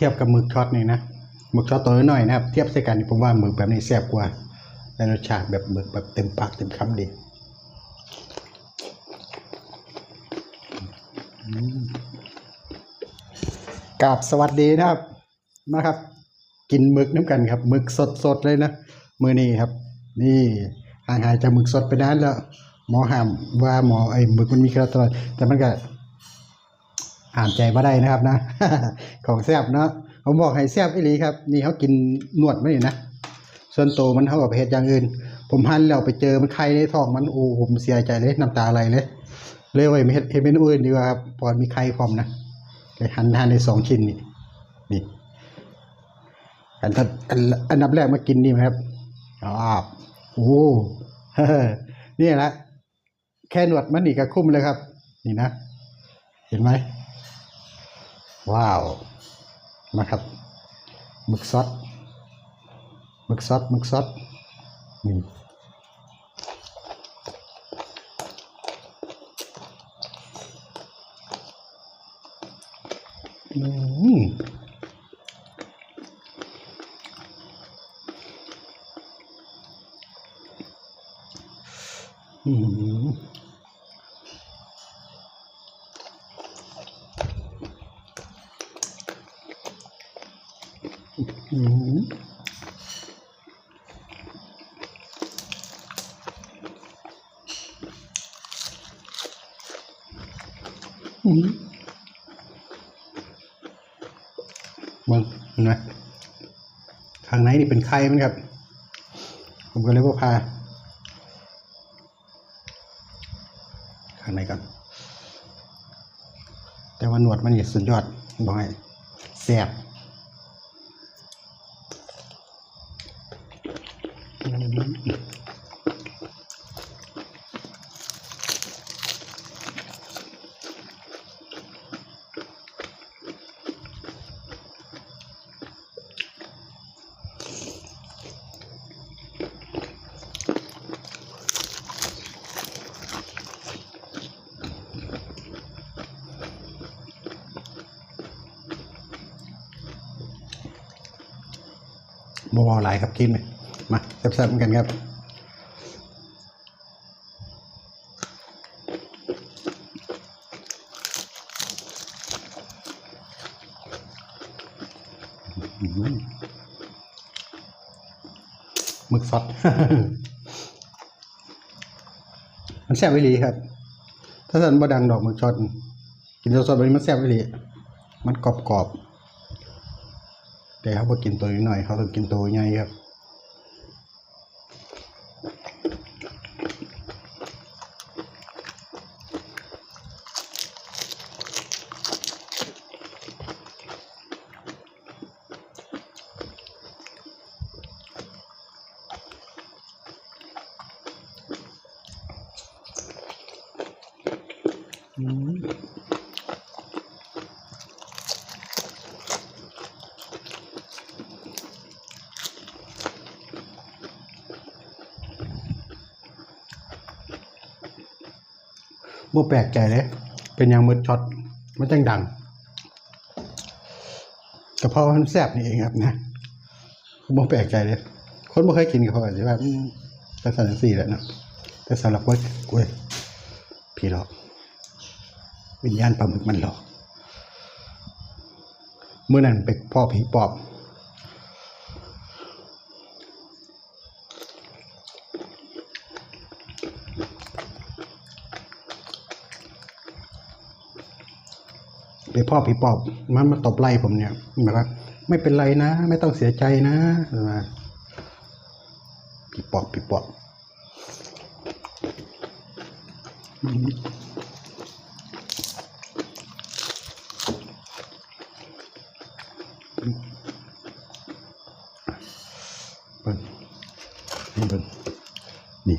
ทียบกับหมึกช็อตนี่นะหมึกช็อตตัวน้อยนะครับ เทียบใส่กันนี่ผมว่าหมึกแบบนี้แซ่บกว่าในรสชาติแบบหมึกแบบเต็มปากเต็มคำดีกราบสวัสดีนะครับมาครับ กินหมึกน้ำกันครับหมึกสดๆเลยนะมือนี้ครับ นี่ห่างหายจากหมึกสดไปนานแล้ว หมอห้ามว่าหมอไอ้หมึกมันมีคอเลสเตอรอลแต่มันก็ อ่านใจว่าได้นะครับนะ ของแซบเนาะผมบอกให้แซบอีหลีครับ นี่เขากินนวดไม่นี่นะส่วนโตมันเท่ากับเห็ดอย่างอื่น ผมหันแล้วไปเจอมันไข่ในท้องมันโอ้ผมเสียใจเลยน้ำตาไหลเลยเลยว่าเห็ดเห็ดเป็นอื่นดีกว่าครับพอมีไข่พร้อมนะเลยหันทานในสองชิ้นนี่นี่อันถ้าอันอันดับแรกมากินนี่ไหมครับอ๋อโอ้นี่แหละแค่หนวดมันนี่ก็คุ้มเลยครับ นี่นะ เห็นไหม ว้าวมาครับหมึกซอสหมึกซอสหมึกซอสนี่อืม มึงเห็นไหมข้างในนี่เป็นไข่มันครับ ผมก็เลยว่าพาข้างในก่อนแต่ว่าหนวดมันนี่สุดยอดบอกให้แซ่บ บวหลายครับกินไหม มาแซ่บๆเหมือนกันครับมือหือหมึกสดมันแซ่บวิลีครับ ถ้าสันบ่ดังดอกหมึกช็อตกินสดๆแบบนี้มันแซ่บวิลีมันกรอบๆแต่เขาบอกกินตัวน้อย เขาต้องกินตัวใหญ่ครับ บ่แปลกใจเลย เป็นอย่างมืดช็อตมันจังดังกะเพรามันแซ่บนี่เองครับนะบ่แปลกใจเลย คนบ่เคยกินกะเพาอาจจะแบบอืมแต่สันสี่แหละเนาะแต่สำหรับกล้วยกล้วยพี่หรอก วิญญาณปลาหมึกมันหลอกเมื่อนั้นไปพ่อผีปอบ ไปพ่อผีปอบมันมาตบไล่ผมเนี่ยนบว่าไม่เป็นไรนะ ไม่ต้องเสียใจนะผีปอบผีปอบนี่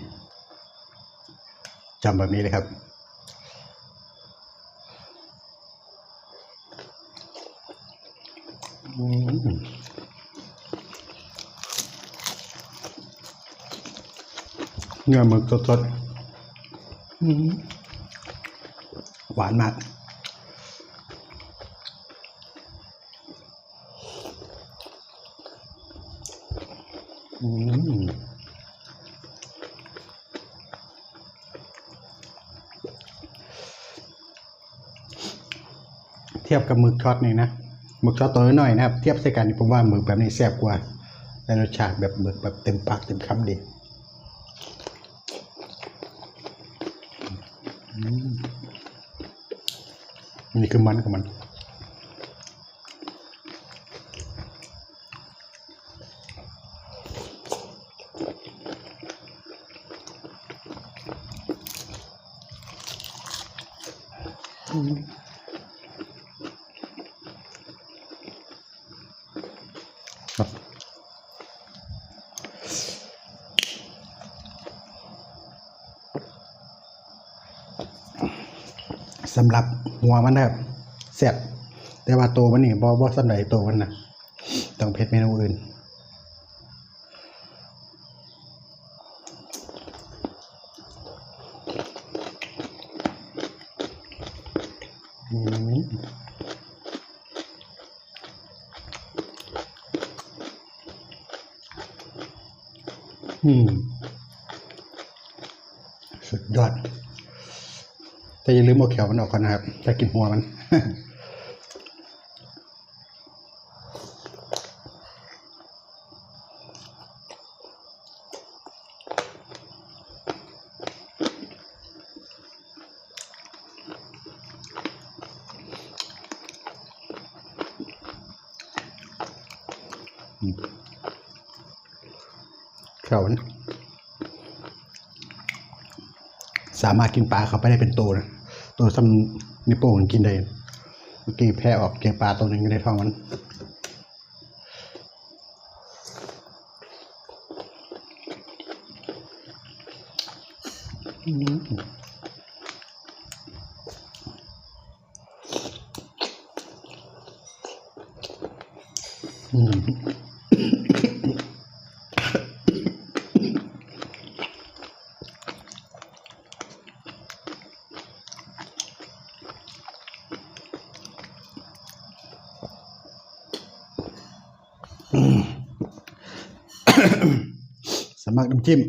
จำแบบนี้เลยครับ เนื้อหมึกสดๆหวานมากเทียบกับหมึกช็อตนี่นะ หมึกช็อตตัวน้อยๆนะครับ เทียบใส่กันนี่ผมว่าหมึกแบบนี้แซ่บกว่าในรสชาติแบบหมึกแบบเต็มปากเต็มคำดีมนี่คือมันของมันครั สำหรับหัวมันนะครับแซ่บแต่ว่าตัวมันนี่บอบอสำหรับตัวมันนะต้องเผ็ดเมนูอื่นอืมสุดยอด อย่าลืมเอาแขวมันออกก่อนนะครับจะกินหัวมันแขวมันสามารถกินปลาเขาไปได้เป็นตัวนะ ตัวซ้ำนิ้วโป้งกินได้เมื่อกี้แพ้ออกเกียงปลาตัวหนึ่งในท้องมันอืมอืม สมัครน้ำจิ้ม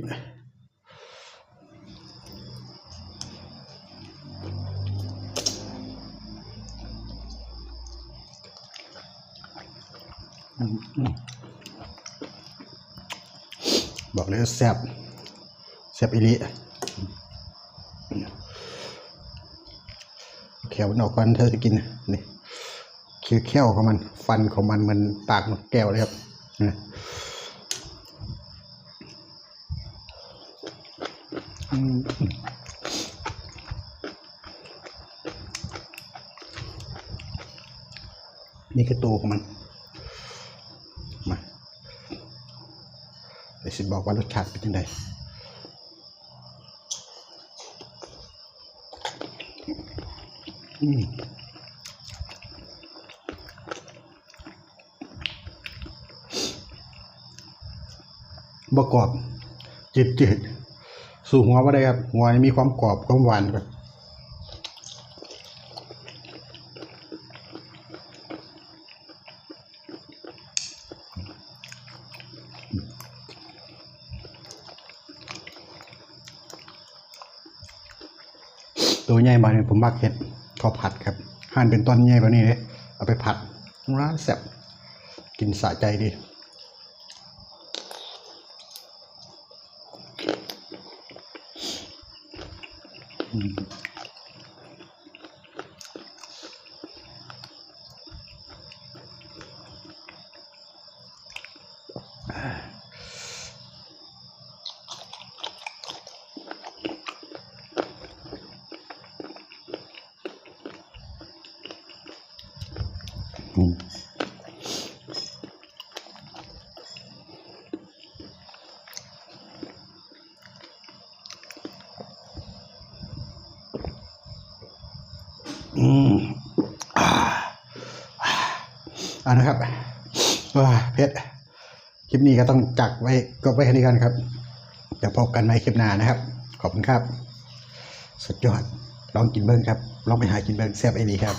บอกเลยแซ่บแซ่บอีลิแขวมันออกก่อนเธอจะกินนี่ คือแข้วของมัน ฟันของมันมันปากนกแก้วเลยครับนี่คือตัวของมัน มาเดี๋ยวสิบอกว่ารสชาติเป็นยังไงอืม บกรอบจืดจืดสู่หัวว่าได้ครับหัวมีความกรอบความหวานครับตัวใหญ่มาเนี่ยผมมักเห็ดข้าผัดครับหั่นเป็นตอนใหญ่แบบนี้เลยเอาไปผัดร้านแซ่บกินสะใจดี อื อืมอ่าอ่านะครับว้าเพชรคลิปนี้ก็ต้องจักไว้ก็ไว้แค่นี้กันครับเดี๋ยวพบกันใหม่คลิปหน้านะครับ ขอบคุณครับ สุดยอดลองกินเบิ้งครับ ลองไปหากินเบิ้งแซ่บไอ้ดีครับ